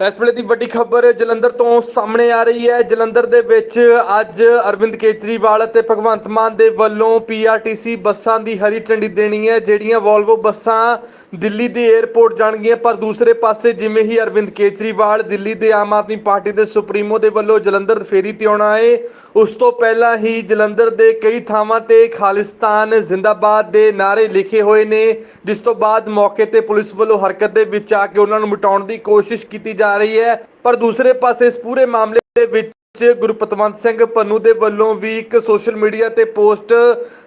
ਇਸ ਵੇਲੇ ਦੀ ਵੱਡੀ ਖਬਰ ਜਲੰਧਰ ਤੋਂ ਸਾਹਮਣੇ ਆ ਰਹੀ ਹੈ। ਜਲੰਧਰ ਦੇ ਵਿੱਚ ਅੱਜ ਅਰਵਿੰਦ ਕੇਜਰੀਵਾਲ ਅਤੇ ਭਗਵੰਤ ਮਾਨ ਦੇ ਵੱਲੋਂ ਪੀਆਰਟੀਸੀ ਬੱਸਾਂ ਦੀ ਹਰੀ ਝੰਡੀ ਦੇਣੀ ਹੈ, ਜਿਹੜੀਆਂ ਵੋਲਵੋ ਬੱਸਾਂ ਦਿੱਲੀ ਦੇ 에ਅਰਪੋਰਟ ਜਾਣਗੀਆਂ। ਪਰ ਦੂਸਰੇ ਪਾਸੇ ਜਿਵੇਂ ਹੀ ਅਰਵਿੰਦ ਕੇਜਰੀਵਾਲ ਦਿੱਲੀ ਦੇ ਆਮ ਆਦਮੀ ਪਾਰਟੀ ਦੇ ਸੁਪਰੀਮੋ ਦੇ ਵੱਲੋਂ ਜਲੰਧਰ ਫੇਰੀ ਤੇ ਆਉਣਾ ਹੈ ਉਸ ਤੋਂ ਪਹਿਲਾਂ ਹੀ ਜਲੰਧਰ ਦੇ ਕਈ ਥਾਵਾਂ ਤੇ ਖਾਲਿਸਤਾਨ ਜ਼ਿੰਦਾਬਾਦ ਦੇ ਨਾਅਰੇ ਲਿਖੇ ਹੋਏ ਨੇ, ਜਿਸ ਤੋਂ ਬਾਅਦ ਮੌਕੇ ਤੇ ਪੁਲਿਸ ਵੱਲੋਂ ਹਰਕਤ ਦੇ ਵਿੱਚ ਆ ਕੇ ਉਹਨਾਂ ਨੂੰ ਮਿਟਾਉਣ ਦੀ ਕੋਸ਼ਿਸ਼ ਕੀਤੀ ਜਾ ਰਹੀ ਹੈ। ਪਰ ਦੂਸਰੇ ਪਾਸੇ ਇਸ ਪੂਰੇ ਮਾਮਲੇ ਦੇ ਵਿੱਚ ਗੁਰਪਤਵੰਤ ਸਿੰਘ ਪੰਨੂ ਦੇ ਵੱਲੋਂ ਵੀ ਇੱਕ ਸੋਸ਼ਲ ਮੀਡੀਆ ਤੇ ਪੋਸਟ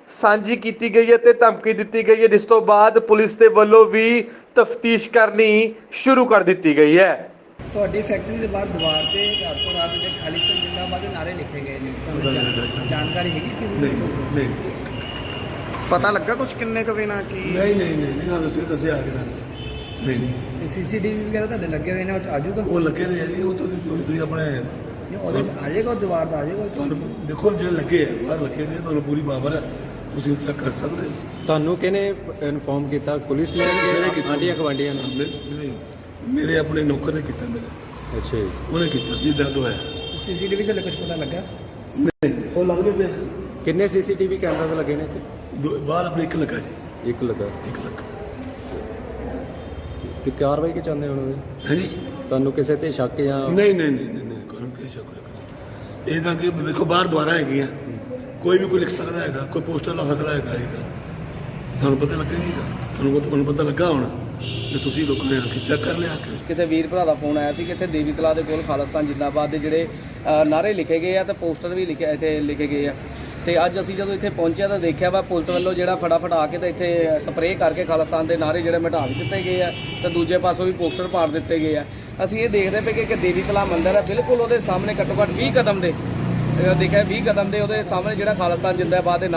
ਸਾਂਝੀ ਕੀਤੀ ਗਈ ਹੈ ਤੇ ਧਮਕੀ ਦਿੱਤੀ ਗਈ ਹੈ ਜਿਸ ਤੋਂ ਬਾਅਦ ਪੁਲਿਸ ਦੇ ਵੱਲੋਂ ਵੀ ਤਫਤੀਸ਼ ਕਰਨੀ ਸ਼ੁਰੂ ਕਰ ਦਿੱਤੀ ਗਈ ਹੈ। ਤੁਹਾਡੀ ਫੈਕਟਰੀ ਦੇ ਬਾਹਰ ਦੀਵਾਰ ਤੇ ਰਾਤੋਂ ਰਾਤ ਦੇ ਖਾਲਿਸਤਾਨ ਜਿੰਦਾਬਾਦ ਦੇ ਨਾਰੇ ਲਿਖੇ ਗਏ ਨੇ। ਜਾਣਕਾਰੀ ਹੈਗੀ ਕਿ ਨਹੀਂ ਨਹੀਂ। ਪਤਾ ਲੱਗਾ ਕੁਝ ਕਿੰਨੇ ਕੁ ਵੇਨਾ ਕੀ ਨਹੀਂ ਨਹੀਂ ਨਹੀਂ ਨਹੀਂ ਹਾਂ ਤੁਸੀਂ ਦੱਸਿਆ ਆ ਕੇ ਨਾ। ਨਹੀਂ ਨਹੀਂ। ਸੀਸੀਟੀਵੀ ਵਗੈਰਾ ਤੁਹਾਡੇ ਲੱਗੇ ਹੋਏ ਨੇ ਉਹ 'ਚ ਆ ਜਾਊਗਾ? ਉਹ ਲੱਗੇ ਨੇ ਜੀ ਉਹ ਤਾਂ ਤੁਸੀਂ ਤੁਸੀਂ ਆਪਣੇ ਨਹੀਂ, ਉਹਦੇ ਚ ਆ ਜਾਏਗਾ ਉਹ ਦੀਵਾਰ ਦਾ ਆ ਜਾਏਗਾ ਉਹ 'ਚ? ਤੁਹਾਨੂੰ ਦੇਖੋ ਜਿਹੜੇ ਲੱਗੇ ਆ ਬਾਹਰ ਲੱਗੇ ਨੇ ਤੁਹਾਨੂੰ ਪੂਰੀ ਪਾਵਰ ਹੈ। ਤੁਸੀਂ ਉੱਥੇ ਕਰ ਸਕਦੇ ਹੋ। ਤੁਹਾਨੂੰ ਕਿਹਨੇ ਇਨਫੋਰਮ ਕੀਤਾ? ਪੁਲਿਸ ਨੇ ਕਿਹਨੇ ਕੀਤਾ? ਆਂਡੀਆਂ ਗਵਾਂਡੀਆਂ ਨੇ? ਮੇ- ਨਹੀਂ ਮੇਰੇ ਆਪਣੇ ਨੌਕਰ ਨੇ ਕੀਤਾ ਮੇਰੇ। ਅੱਛਾ ਜੀ। ਉਹਨੇ ਕੀਤਾ ਜੀ ਦਰਦ ਹੋਇਆ। ਸੀਸੀਟੀਵੀ ਤੇ ਕੁਝ ਪਤਾ ਲੱਗਾ? ਨਹੀਂ ਉਹ ਲੱਗਦੇ ਪਏ ਕਿੰਨੇ ਸੀਸੀਟੀਵੀ ਕੈਮਰਾਜ਼ ਲੱਗੇ ਨੇ ਇੱਥੇ? ਦੋ- ਬਾਹਰ ਆਪਣੇ ਇੱਕ ਲੱਗਾ ਜੀ। ਇੱਕ ਲੱਗਾ। ਇੱਕ ਲੱਗਾ। ਤੇ ਕਾਰਵਾਈ ਕਿ ਚਾਹੁੰਦੇ ਹੁਣ ਉਹਦੀ? ਹਾਂਜੀ। ਤੁਹਾਨੂੰ ਕਿਸੇ ਤੇ ਸ਼ੱਕ ਜਾਂ ਨਹੀਂ ਨਹੀਂ ਨਹੀਂ ਨਹੀਂ ਨਹੀਂ ਕਰਮ ਕੀ ਸ਼ੱਕ ਹੋਇਆ ਇਹ ਤਾਂ ਕਿ ਵੇਖੋ ਬਾਹਰ ਦੁਆਰਾ ਹੈਗੀਆਂ। ਕੋਈ ਵੀ ਕੋਈ ਲਿਖ ਸਕਦਾ ਹੈਗਾ ਕੋਈ ਪੋਸਟਰ ਲਾ ਸਕਦਾ ਹੈਗਾ ਇਹਦਾ ਸਾਨੂੰ ਪਤਾ ਲੱਗਾ ਨਹੀਂ ਹੈਗਾ ਤੁਹਾਨੂੰ ਪਤਾ ਤੁਹਾਨੂੰ ਪਤਾ ਲੱਗਾ ਹੋਣਾ ਤੇ ਤੁਸੀਂ ਲੋਕਾਂ ਨੇ ਆ ਕੇ ਚੈੱਕ ਕਰ ਲਿਆ ਕਿ ਕਿਸੇ ਵੀਰ ਭਰਾ ਦਾ ਫੋਨ ਆਇਆ ਸੀ ਕਿ ਇੱਥੇ ਦੇਵੀ ਤਲਾ ਦੇ ਕੋਲ ਖਾਲਿਸਤਾਨ ਜਿੰਦਾਬਾਦ ਦੇ ਜਿਹੜੇ ਅ, ਨਾਅਰੇ ਲਿਖੇ ਗਏ ਆ ਤੇ ਪੋਸਟਰ ਵੀ ਲਿਖੇ ਇੱਥੇ ਲਿਖੇ ਗਏ ਆ। ਤੇ ਅੱਜ ਅਸੀਂ ਜਦੋਂ ਇੱਥੇ ਪਹੁੰਚਿਆ ਤਾਂ ਦੇਖਿਆ ਵਾ ਪੁਲਿਸ ਵੱਲੋਂ ਜਿਹੜਾ ਫਟਾਫਟ ਆ ਕੇ ਤਾਂ ਇੱਥੇ ਸਪਰੇਅ ਕਰਕੇ ਖਾਲਿਸਤਾਨ ਦੇ ਨਾਅਰੇ ਜਿਹੜੇ ਮਿਟਾ ਵੀ ਦਿੱਤੇ ਗਏ ਆ ਤੇ ਦੂਜੇ ਪਾਸੋਂ ਵੀ ਪੋਸਟਰ ਪਾੜ ਦਿੱਤੇ ਗਏ ਆ। ਅਸੀਂ ਇਹ ਦੇਖਦੇ ਪਏ ਕਿ ਇੱਕ ਦੇਵੀ ਤਲਾ ਮੰਦਿਰ ਹੈ ਬਿਲਕੁਲ ਉਹਦੇ ਸਾਹਮਣੇ ਘੱਟੋ ਘੱਟ 20 ਕਦਮ ਦੇ ਦੇਖਿਆ 20 ਕਦਮ ਦੇ ਉਹਦੇ ਸਾਹਮਣੇ ਜਿਹੜਾ ਖਾਲਿਸਤਾਨ ਜਿੰਦਾਬਾਦ ਦੇ